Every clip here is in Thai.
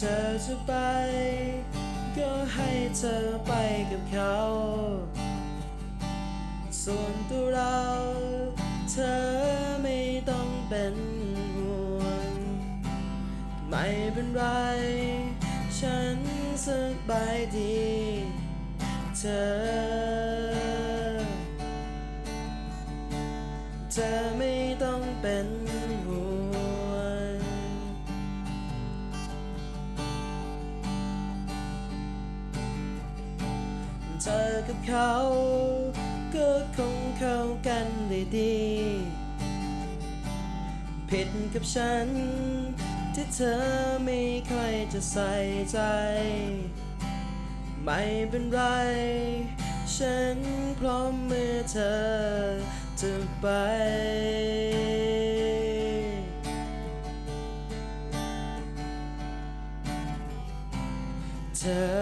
เธอจะไป ก็ให้เธอไปกับเขา ส่วนตัวเรา เธอไม่ต้องเป็นห่วง ไม่เป็นไร ฉันสบายดี เธอ เธอไม่ กับเขา ก็คงเข้ากันได้ดีผิดกับฉัน ที่เธอไม่ค่อยจะใส่ใจ ไม่เป็นไร ฉันพร้อมเมื่อเธอจะไปเธอ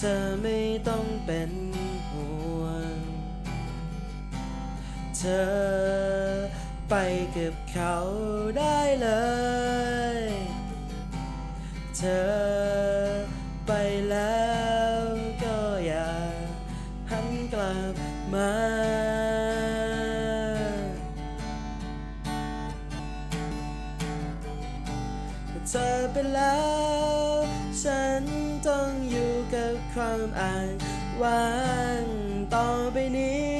เธอไม่ต้องเป็นห่วง เธอไปกับเขาได้เลย เธอไปแล้วก็อย่าหันกลับมา เธอไปแล้ว ฉันต้องอยู่กับความอ่างว่างต่อไปนี้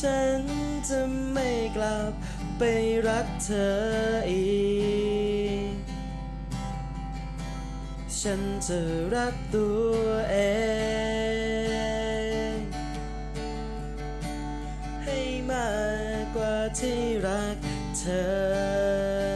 ฉันจะไม่กลับไปรักเธออีก ฉันจะรักตัวเองให้มากกว่าที่รักเธอ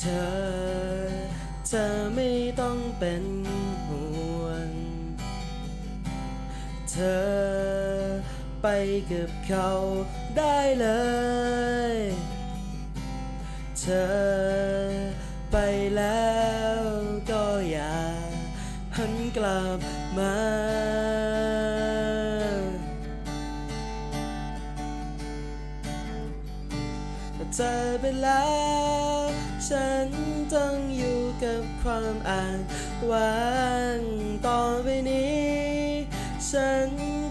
เธอ เธอไม่ต้องเป็นห่วง เธอไปกับเขาได้เลย เธอไปแล้วก็อย่าหันกลับมาเธอไปแล้ว ฉันต้องอยู่กับความอ่างว่างต่อไปนี้ ฉัน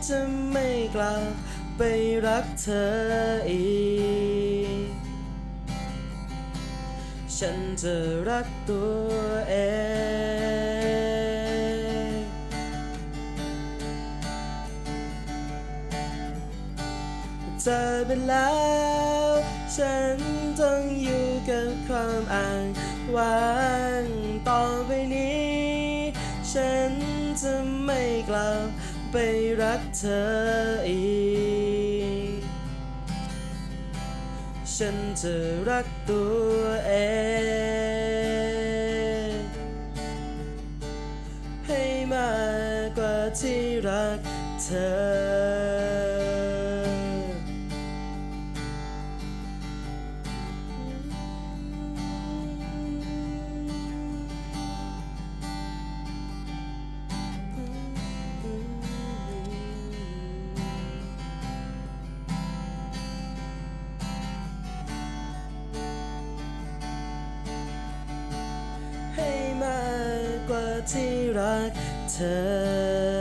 จะไม่กลับไปรักเธออีก ฉันจะรักตัวเองเธอไปแล้ว ฉันต้องอยู่ กับความอ่างว่างต่อไปนี้ ฉันจะไม่กลับไปรักเธออีก ฉันจะรักตัวเองให้มากกว่าที่รักเธอ ที่รักเธอ